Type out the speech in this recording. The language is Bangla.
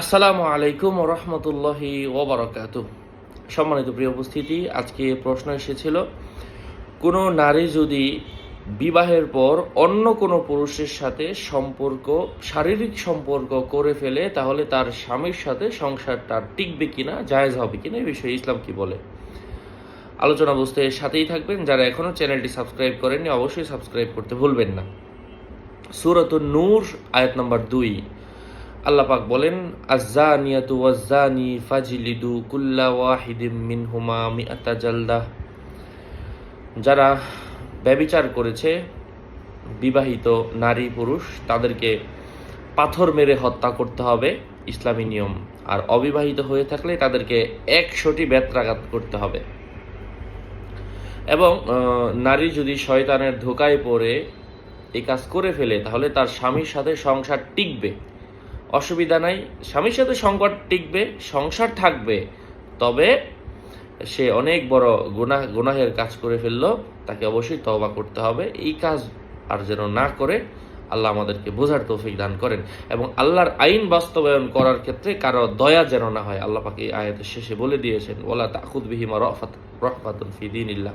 আসসালামু আলাইকুম রহমতুল্লাহি ওবরাকাত সম্মানিত প্রিয় উপস্থিতি, আজকে প্রশ্ন এসেছিল, কোনো নারী যদি বিবাহের পর অন্য কোনো পুরুষের সাথে সম্পর্ক, শারীরিক সম্পর্ক করে ফেলে, তাহলে তার স্বামীর সাথে সংসারটা টিকবে কিনা, জায়েজ হবে কিনা এই বিষয়ে ইসলাম কি বলে? আলোচনা বুঝতে সাথেই থাকবেন। যারা এখনও চ্যানেলটি সাবস্ক্রাইব করেননি, অবশ্যই সাবস্ক্রাইব করতে ভুলবেন না। সুরত নূর, আয়াত নম্বর দুই। আল্লাহ পাক বলেন, আজ্জানিয়াতু ওয়াজ্জানি ফাজিলিদু কুল্লা ওয়াহিদিম মিনহুমা মিআতা জালদাহ যারা ব্যবিচার করেছে, বিবাহিত নারী পুরুষ, তাদেরকে পাথর মেরে হত্যা করতে হবে, ইসলামী নিয়ম। আর অবিবাহিত হয়ে থাকলে তাদেরকে একশোটি বেত্রাঘাত করতে হবে। এবং নারী যদি শয়তানের ধোকায় পড়ে, এই কাজ করে ফেলে, তাহলে তার স্বামীর সাথে সংসার টিকবে। অসুবিধা নাই। স্বামীর সাথে সংকট টিকবে, সংসার থাকবে, তবে সে অনেক বড় গুনাহ, গুনাহের কাজ করে ফেলল, তাকে অবশ্যই তওবা করতে হবে। এই কাজ আর যেন না করে, আল্লাহ আমাদেরকে বোঝার তৌফিক দান করেন এবং আল্লাহর আইন বাস্তবায়ন করার ক্ষেত্রে কারও দয়া যেন না হয়। আল্লাহ পাকে আয়াতের শেষে বলে দিয়েছেন ওলা তাকুদ বিহিমা রফাত রহফাতুন ফিদিন ইল্লাহ